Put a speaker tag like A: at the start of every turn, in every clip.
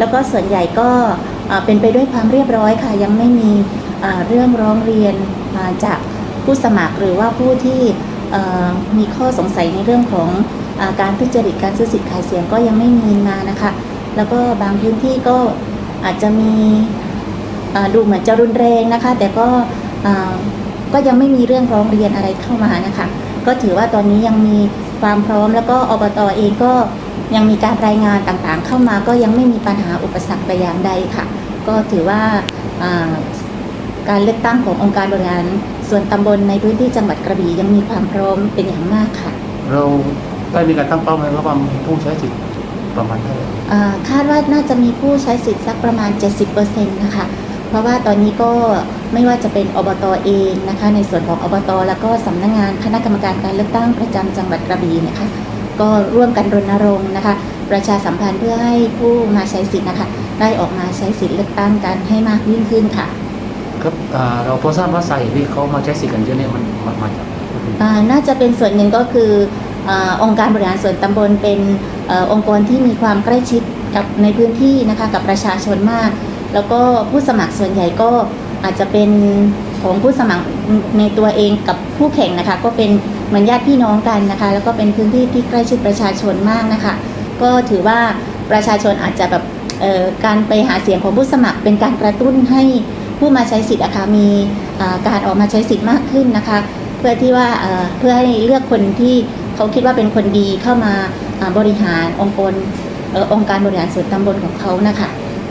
A: แล้วก็ส่วนใหญ่ก็เป็นไปด้วยความเรียบร้อยค่ะ ยังไม่มีเรื่องร้องเรียนาจากผู้สมัครหรือว่าผู้ที่มีข้อสงสัยในเรื่องของอาการทุจริตการซื้อสิทธิ์ขายเสียงก็ยังไม่มีมานะคะ แล้วก็บางพื้นที่ก็อาจจะมีดูเหมือนจะรุนแรงนะคะ แต่ก็ก็ยังไม่มีเรื่องร้องเรียนอะไรเข้ามานะคะ ก็ถือว่าตอนนี้ยังมี ความพร้อม แล้วก็อบตเองก็ยังมีการรายงานต่างๆ เข้ามาก็ยังไม่มีปัญหาอุปสรรคแต่อย่างใดค่ะ ก็ถือว่าอ่าการเลือกตั้งขององค์การบริหารส่วนตำบลในพื้นที่จังหวัดกระบี่ยังมีความพร้อมเป็นอย่างมากค่ะ
B: เราได้มีการตั้งเป้าไหมว่าความผู้ใช้สิทธิ์ประมาณเท่าไหร่
A: อ่าคาดว่าน่าจะมีผู้ใช้สิทธิ์สักประมาณ 70%นะคะ เพราะว่าตอนนี้ก็ไม่ว่าจะเป็นอบตเองนะคะ ในส่วนของอบต แล้วก็สำนักงานคณะกรรมการการเลือกตั้งประจำจังหวัดกระบี่นะคะ ก็ร่วมกันรณรงค์นะคะ ประชาสัมพันธ์เพื่อให้ผู้มาใช้สิทธิ์นะคะ ได้ออกมาใช้สิทธิ์เลือกตั้งกันให้มากยิ่งขึ้นค่ะ
B: ครับอ่าเราพอทราบว่าสาเหตุที่เขามาใช้สิทธิ์กันเยอะเนี่ยมันมามาจาก
A: อ่าน่าจะเป็นส่วนหนึ่งก็คืออาองค์การบริหารส่วนตำบลเป็นเออองค์กรที่มีความใกล้ชิดกับในพื้นที่นะคะกับประชาชนมาก แล้วก็ผู้สมัครส่วนใหญ่ก็อาจจะเป็นของผู้สมัครในตัวเองกับผู้แข่งนะคะ ก็เป็นเหมือนญาติพี่น้องกันนะคะ แล้วก็เป็นพื้นที่ที่ใกล้ชิดประชาชนมากนะคะ ก็ถือว่าประชาชนอาจจะแบบการไปหาเสียงของผู้สมัคร เป็นการกระตุ้นให้ผู้มาใช้สิทธิ์อะคะมีการออกมาใช้สิทธิ์มากขึ้นนะคะ เพื่อที่ว่าเพื่อให้เลือกคนที่เขาคิดว่าเป็นคนดีเข้ามาบริหารองค์กรองค์การบริหารส่วนตำบลของเขานะคะ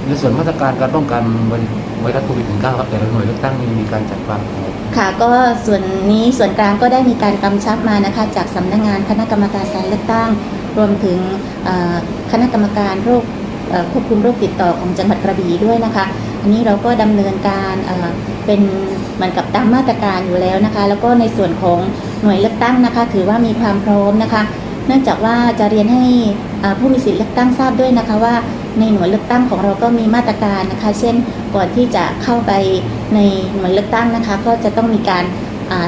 B: ในส่วนมาตรการการป้องกันไวรัสโควิด -19 ครับแต่ละหน่วยเลือกตั้งมีมีการจัดกาง
A: ค่ะก็ส่วนนี้ส่วนกลางก็ได้มีการกำชับมานะคะ จากสำนักงานคณะกรรมการการเลือกตั้ง รวมถึงคณะกรรมการโรคควบคุมโรคติดต่อของจังหวัดกระบี่ด้วยนะคะ อันนี้เราก็ดำเนินการเป็นเหมือนกับตามมาตรการอยู่แล้วนะคะ แล้วก็ในส่วนของหน่วยเลือกตั้งนะคะ ถือว่ามีความพร้อมนะคะ เนื่องจากว่าจะเรียนให้ผู้มีสิทธิ์เลือกตั้งทราบด้วยนะคะว่า ในหน่วยเลือกตั้งของเราก็มีมาตรการนะคะ เช่นก่อนที่จะเข้าไปในหน่วยเลือกตั้งนะคะ ก็จะต้องมีการ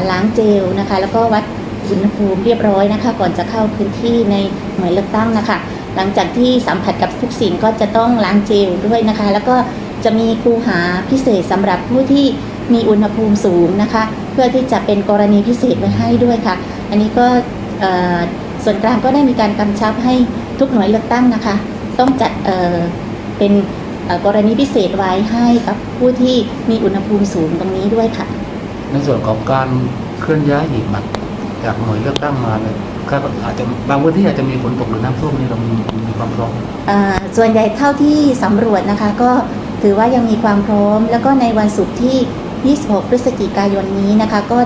A: ล้างเจลนะคะ แล้วก็วัดอุณหภูมิเรียบร้อยนะคะ ก่อนจะเข้าพื้นที่ในหน่วยเลือกตั้งนะคะ หลังจากที่สัมผัสกับทุกสิ่งก็จะต้องล้างเจลด้วยนะคะ แล้วก็จะมีคูหาพิเศษสำหรับผู้ที่มีอุณหภูมิสูงนะคะ เพื่อที่จะเป็นกรณีพิเศษไว้ให้ด้วยค่ะ อันนี้ก็ส่วนกลางก็ได้มีการกำชับให้ทุกหน่วยเลือกตั้งนะคะ ต้องจัดเอ่อเป็นเอ่อกรณีพิเศษไว้ให้กับผู้ที่มีอุณหภูมิสูงตรงนี้ด้วยค่ะ
B: ในส่วนของการเคลื่อนย้ายหีบบัตรจากหน่วยเลือกตั้งมาเนี่ยครับอาจจะบางพื้นที่อาจจะมีฝนตกหรือน้ำท่วมนี่เรามีมีความพร้อม
A: อ่าส่วนใหญ่เท่าที่สำรวจนะคะก็ถือว่ายังมีความพร้อม แล้วก็ในวันศุกร์ที่ 26 พฤศจิกายนนี้นะคะ ก็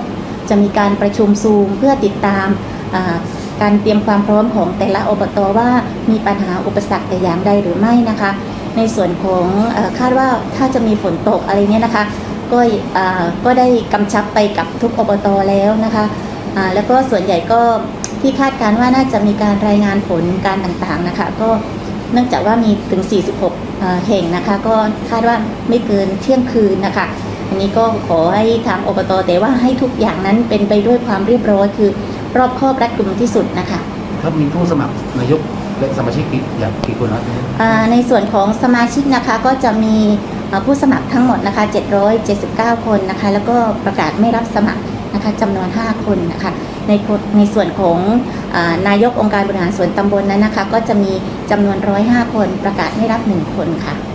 A: จะมีการประชุมซูมเพื่อติดตามอ่า การเตรียมความพร้อมของแต่ละอบตว่ามีปัญหาอุปสรรคแต่อย่างใดหรือไม่นะคะ ในส่วนของคาดว่าถ้าจะมีฝนตกอะไรเนี่ยนะคะ ก็ก็ได้กำชับไปกับทุกอบตแล้วนะคะแล้วก็ส่วนใหญ่ก็ที่คาดการณ์ว่าน่าจะมีการรายงานผลการต่างๆนะคะ ก็เนื่องจากว่ามีถึง 46เอ่อแห่งนะคะ ก็คาดว่าไม่เกินเที่ยงคืนนะคะอันนี้ก็ขอให้ทางอบตแต่ว่าให้ทุกอย่างนั้นเป็นไปด้วยความเรียบร้อยคือ รอบคอบรัดกุมที่สุดนะคะ
B: ครับมีผู้สมัครนายกและสมาชิกกี่อย่างกี่คนครับ
A: อ่าในส่วนของสมาชิกนะคะก็จะมีอ่าผู้สมัครทั้งหมดนะคะ 779 คนนะคะ แล้วก็ประกาศไม่รับสมัครนะคะจำนวน 5 คนนะคะในคนในส่วนของอานายกองค์การบริหารส่วนตำบลนั้นนะคะ ก็จะมีจำนวน 105 คนประกาศไม่รับ 1 คนค่ะ